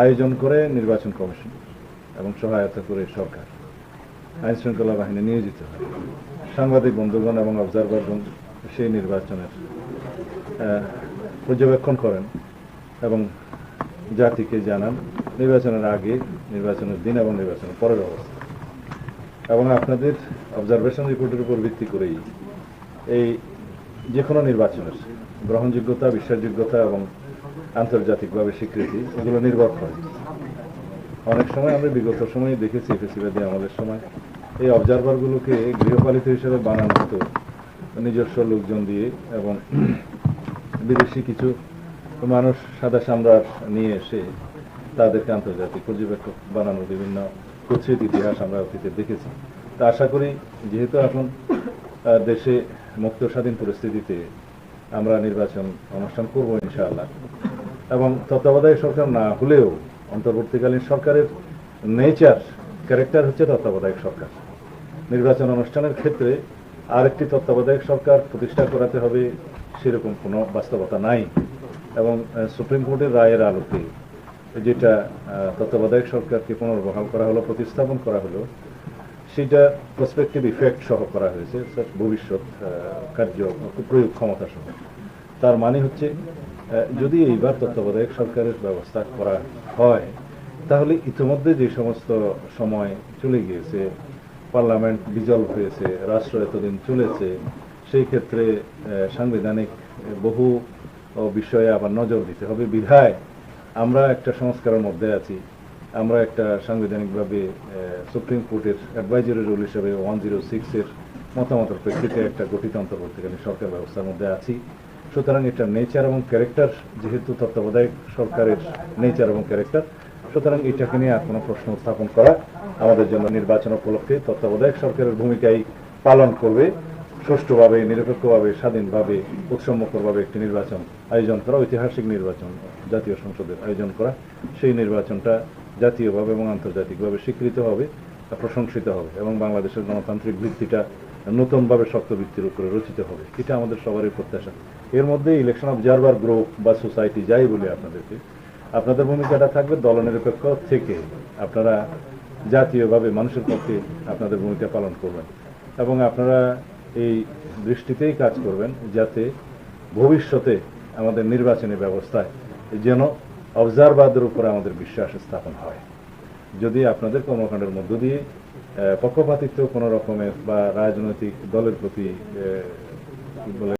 আয়োজন করে নির্বাচন কমিশন এবং সহায়তা করে সরকার। আইন শৃঙ্খলা বাহিনী নিয়োজিত হয়। সাংবাদিক বন্ধুগণ এবং অবজারভারগণ সেই নির্বাচনের পর্যবেক্ষণ করেন এবং জাতিকে জানান নির্বাচনের আগে, নির্বাচনের দিন এবং নির্বাচনের পরের অবস্থা। এবং আপনাদের অবজারভেশন রিপোর্টের উপর ভিত্তি করেই এই যে কোনো নির্বাচনের গ্রহণযোগ্যতা, বিশ্বাসযোগ্যতা এবং আন্তর্জাতিকভাবে স্বীকৃতি, এগুলো নির্ভর করে। অনেক সময় আমরা বিগত সময়ে দেখেছি ফেসিবাদী আমাদের সময়। এই অবজারভারগুলোকে গৃহপালিত হিসেবে বানানো হতো। নিজস্ব লোকজন দিয়ে এবং বিদেশি কিছু মানুষ সাদা সাম্রাট নিয়ে এসে তাদেরকে আন্তর্জাতিক পর্যবেক্ষক বানানোর বিভিন্ন কুৎসিত ইতিহাস আমরা অতীতে দেখেছি। তা আশা করি, যেহেতু এখন দেশে মুক্ত স্বাধীন পরিস্থিতিতে আমরা নির্বাচন অনুষ্ঠান করব ইনশাআল্লাহ। এবং তত্ত্বাবধায়ক সরকার না হলেও অন্তর্বর্তীকালীন সরকারের নেচার, ক্যারেক্টার হচ্ছে তত্ত্বাবধায়ক সরকার। নির্বাচন অনুষ্ঠানের ক্ষেত্রে আরেকটি তত্ত্বাবধায়ক সরকার প্রতিষ্ঠা করাতে হবে সেরকম কোনো বাস্তবতা নাই এবং সুপ্রিম কোর্টের রায়ের আলোকে যেটা তত্ত্বাবধায়ক সরকারকে পুনর্বহাল করা হলো, প্রতিস্থাপন করা হলো, সেটা প্রসপেক্টিভ ইফেক্ট সহ করা হয়েছে ভবিষ্যৎ কার্য প্রয়োগ ক্ষমতা সহ। তার মানে হচ্ছে যদি এইবার তত্ত্বাবধায়ক সরকারের ব্যবস্থা করা হয়, তাহলে ইতিমধ্যে যে সমস্ত সময় চলে গিয়েছে, পার্লামেন্ট বিজল হয়েছে, রাষ্ট্র এতদিন চলেছে, সেই ক্ষেত্রে সাংবিধানিক বহু বিষয়ে আবার নজর দিতে হবে। বিধায় আমরা একটা সংস্কারের মধ্যে আছি। আমরা একটা সাংবিধানিকভাবে সুপ্রিম কোর্টের অ্যাডভাইজারি রুল হিসেবে ওয়ান জিরো সিক্সের মতামতের প্রেক্ষিতে একটা গঠিত অন্তর্বর্তীকালীন সরকার ব্যবস্থার মধ্যে আছি। সুতরাং এটা নেচার এবং ক্যারেক্টার, যেহেতু তত্ত্বাবধায়ক সরকারের নেচার এবং ক্যারেক্টার, সুতরাং এটাকে নিয়ে আর কোনো প্রশ্ন উত্থাপন করা আমাদের জন্য নির্বাচন উপলক্ষে তত্ত্বাবধায়ক সরকারের ভূমিকাই পালন করবে, সুষ্ঠুভাবে, নিরপেক্ষভাবে, স্বাধীনভাবে, উৎসম্মুখরভাবে একটি নির্বাচন আয়োজন করা, ঐতিহাসিক নির্বাচন জাতীয় সংসদের আয়োজন করা। সেই নির্বাচনটা জাতীয়ভাবে এবং আন্তর্জাতিকভাবে স্বীকৃত হবে প্রশংসিত হবে এবং বাংলাদেশের গণতান্ত্রিক ভিত্তিটা নতুনভাবে শক্ত ভিত্তির উপরে রচিত হবে। এটা আমাদের সবারই প্রত্যাশা। এর মধ্যে ইলেকশন অবজারভার গ্রুপ বা সোসাইটি যাই বলে আপনাদেরকে, আপনাদের ভূমিকাটা থাকবে দলনিরপেক্ষ থেকে। আপনারা জাতীয়ভাবে মানুষের পক্ষে আপনাদের ভূমিকা পালন করবেন এবং আপনারা এই দৃষ্টিতেই কাজ করবেন যাতে ভবিষ্যতে আমাদের নির্বাচনী ব্যবস্থায় যেন অবজারভারদের উপরে আমাদের বিশ্বাস স্থাপন হয়। যদি আপনাদের কর্মকাণ্ডের মধ্য দিয়ে পক্ষপাতিত্ব কোনো রকমের বা রাজনৈতিক দলের প্রতি বলে